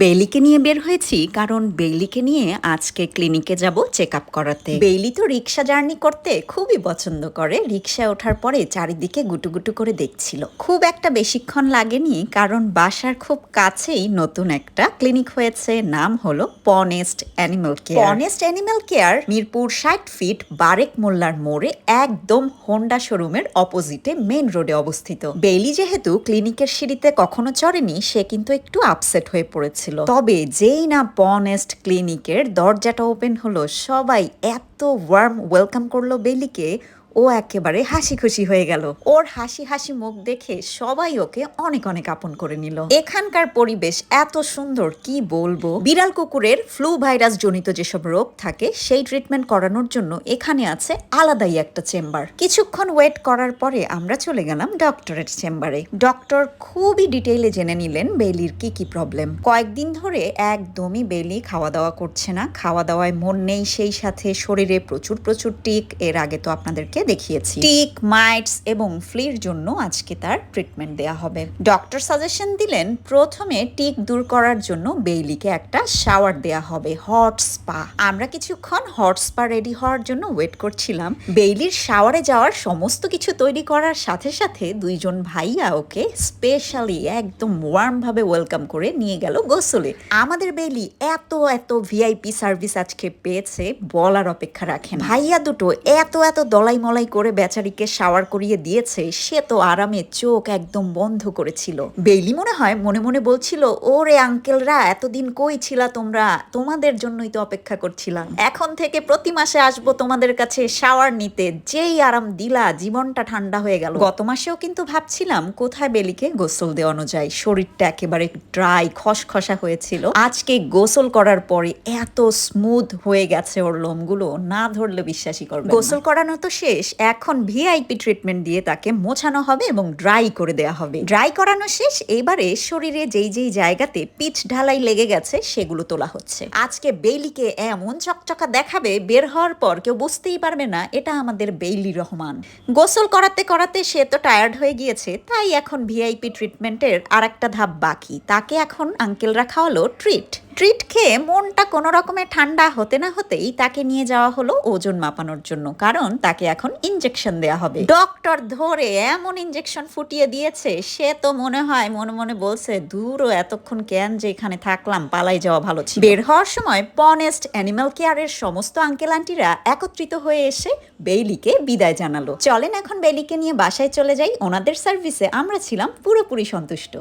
বেইলিকে নিয়ে বের হয়েছি, কারণ বেইলিকে নিয়ে আজকে ক্লিনিকে যাব চেক আপ করাতে। বেইলি তো রিক্সা জার্নি করতে খুবই পছন্দ করে। রিক্সায় ওঠার পরে চারিদিকে গুটুগুটু করে দেখছিল। খুব একটা বেশিক্ষণ লাগেনি, কারণ বাসার খুব কাছেই নতুন একটা ক্লিনিক হয়েছে, নাম হলো পনেস্ট অ্যানিমাল কেয়ার। পনেস্ট অ্যানিমাল কেয়ার, মিরপুর ষাট ফিট বারেক মোল্লার মোড়ে, একদম হোন্ডা শোরুমের অপোজিটে মেন রোডে অবস্থিত। বেইলি যেহেতু ক্লিনিকের সিঁড়িতে কখনো চড়েনি, সে কিন্তু একটু আপসেট হয়ে পড়েছিল তবে যেই না পনেস্ট ক্লিনিকের দরজাটা ওপেন হলো। সবাই এত ওয়ার্ম ওয়েলকাম করল বেলিকে। ও একেবারে হাসি খুশি হয়ে গেল। ওর হাসি হাসি মুখ দেখে সবাই ওকে অনেক অনেক আপন করে নিল। এখানকার পরিবেশ এত সুন্দর, কি বলব? বিড়াল কুকুরের ফ্লু ভাইরাস জনিত যেসব রোগ থাকে, সেই ট্রিটমেন্ট করানোর জন্য এখানে আছে আলাদাই একটা চেম্বার। কিছুক্ষণ ওয়েট করার পরে আমরা চলে গেলাম ডক্টরের চেম্বারে ডক্টর খুবই ডিটেইলে জেনে নিলেন বেলির কি কি প্রবলেম কয়েকদিন ধরে একদমই বেলি খাওয়া দাওয়া করছে না। খাওয়া দাওয়ায় মন নেই, সেই সাথে শরীরে প্রচুর প্রচুর টিক। এর আগে তো আপনাদেরকে দেখিয়েছি। টিক, মাইটস এবং ফ্লির জন্য আজকে তার ট্রিটমেন্ট দেয়া হবে। ডক্টর সাজেশন দিলেন, প্রথমে টিক দূর করার জন্য বেইলিকে একটা শাওয়ার দেয়া হবে হট স্পা আমরা কিছুক্ষণ হট স্পা রেডি হওয়ার জন্য ওয়েট করছিলাম। বেইলির শাওয়ারে যাওয়ার সমস্ত কিছু তৈরি করার সাথে সাথে দুইজন ভাইয়া ওকে স্পেশালি একদম ওয়ার্ম ভাবে ওয়েলকাম করে নিয়ে গেল গোসলে। আমাদের বেইলি এত এত ভিআইপি সার্ভিস আজকে পেয়েছে, বলার অপেক্ষা রাখেন ভাইয়া দুটো এত এত দলাই মলাই করে বেচারিকে শাওয়ার করিয়ে দিয়েছে, সে তো আরামে চোখ একদম বন্ধ করেছিল। বেইলি মনে হয় মনে মনে বলছিল, ওরে আঙ্কেলরা, এতদিন কই ছিলা তোমরা? তোমাদের জন্যই তো অপেক্ষা করছিলাম। এখন থেকে প্রতি মাসে আসব তোমাদের কাছে শাওয়ার নিতে। যেই আরাম দিলা, জীবনটা ঠান্ডা হয়ে গেল। গত মাসেও কিন্তু ভাবছিলাম, কোথায় বেলিকে গোসল দেওয়ানো যায়? শরীরটা একেবারে ড্রাই, খসখসা হয়েছিল। আজকে গোসল করার পরে এত স্মুথ হয়ে গেছে ওর লোমগুলো, না ধরলে বিশ্বাসই করবে গোসল করানো তো শেষ। এখন ভিআইপি ট্রিটমেন্ট দিয়ে তাকে মোছানো হবে এবং ড্রাই করে দেওয়া হবে। ড্রাই করানো শেষ, এবারে শরীরে যেই যেই জায়গাতে পিচ ঢালাই লেগে গেছে, সেগুলো তোলা হচ্ছে। আজকে বেইলিকে এমন চকচকা দেখাবে, বের হওয়ার পর কেউ বুঝতেই পারবে না, এটা আমাদের বেইলি রহমান। গোসল করাতে করাতে সে তো টায়ার্ড হয়ে গিয়েছে, তাই এখন ভিআইপি ট্রিটমেন্টের আর একটা ধাপ বাকি। তাকে এখন আঙ্কেলরা খাওয়ালো ট্রিট ট্রিট খেয়ে মনটা কোনো রকমের ঠান্ডা হতে না হতেই তাকে নিয়ে যাওয়া হলো ওজন মাপানোর জন্য, কারণ তাকে এখন ইনজেকশন দেয়া হবে। ডক্টর ধরে এমন ইনজেকশন ফুটিয়ে দিয়েছে, সে তো মনে হয় মনে মনে বলছে দূরও এতক্ষণ কেন যে এখানে থাকলাম, পালাই যাওয়া ভালো ছিল। বের হওয়ার সময় পনেস্ট অ্যানিমাল কেয়ারের সমস্ত আঙ্কেল আন্টিরা একত্রিত হয়ে এসে বেইলিকে বিদায় জানালো। চলেন এখন বেইলিকে নিয়ে বাসায় চলে যাই, ওনাদের সার্ভিসে আমরা ছিলাম পুরোপুরি সন্তুষ্ট।